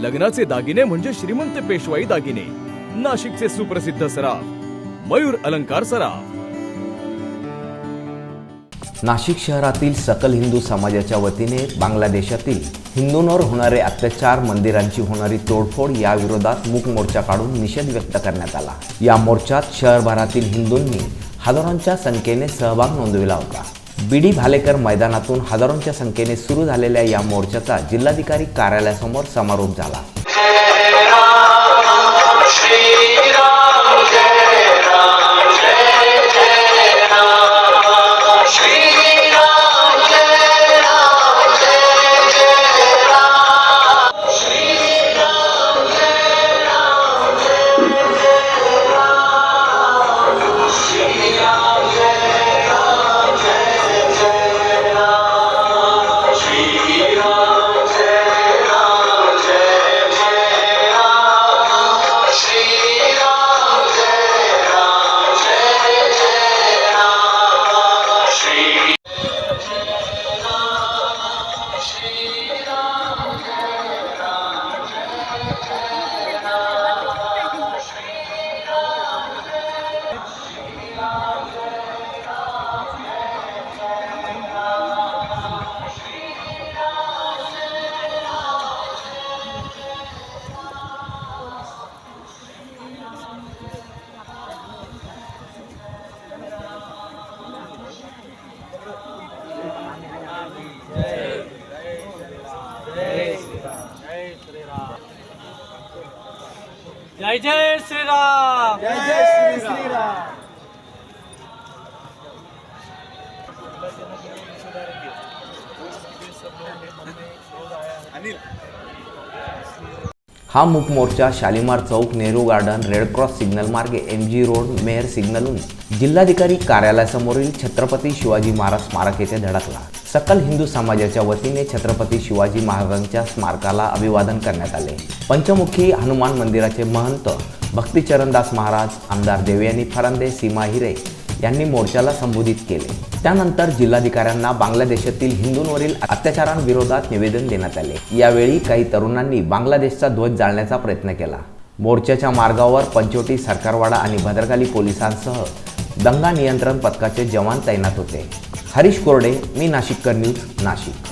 लग्नाचे दागिने म्हणजे श्रीमंत पेशवाई दागिने. नाशिकचे सुप्रसिद्ध सराफ मयूर अलंकार सराफ. नाशिक शहरातील सकल हिंदू समाजाच्या वतीने बांगलादेशातील हिंदूंवर होणारे अत्याचार मंदिरांची होणारी तोडफोड या विरोधात मूक मोर्चा काढून निषेध व्यक्त करण्यात आला. या मोर्चात शहरभरातील हिंदूंनी हजारोंच्या संख्येने सहभाग नोंदविला होता. बीडी भालेकर मैदानातून हजारोंच्या संख्येने सुरू झालेल्या या मोर्चाचा जिल्हाधिकारी कार्यालयासमोर समारोप झाला. जय जय श्रीराम. जय जय श्रीराम. हा मूक मोर्चा Shalimar Chowk Nehru garden red cross signal मार्गे एम जी रोड मेयर सिग्नलहून जिल्हाधिकारी कार्यालयासमोरील छत्रपती शिवाजी महाराज स्मारक येथे धडकला. सकल हिंदू समाजाच्या वतीने छत्रपती शिवाजी महाराजांच्या स्मारकाला अभिवादन करण्यात आले. पंचमुखी हनुमान मंदिराचे महंत भक्तिचरणदास महाराज आमदार देवयानी फरांदे सीमा हिरे यांनी मोर्चाला संबोधित केले. त्यानंतर जिल्हाधिकाऱ्यांना बांगलादेशातील हिंदूंवरील अत्याचारांविरोधात निवेदन देण्यात आले. यावेळी काही तरुणांनी बांगलादेशचा ध्वज जाळण्याचा प्रयत्न केला. मोर्चाच्या मार्गावर पंचवटी सरकारवाडा आणि भद्रकाली पोलिसांसह दंगा नियंत्रण पथकाचे जवान तैनात होते. हरीश कोरडे मी नाशिककर न्यूज नाशिक.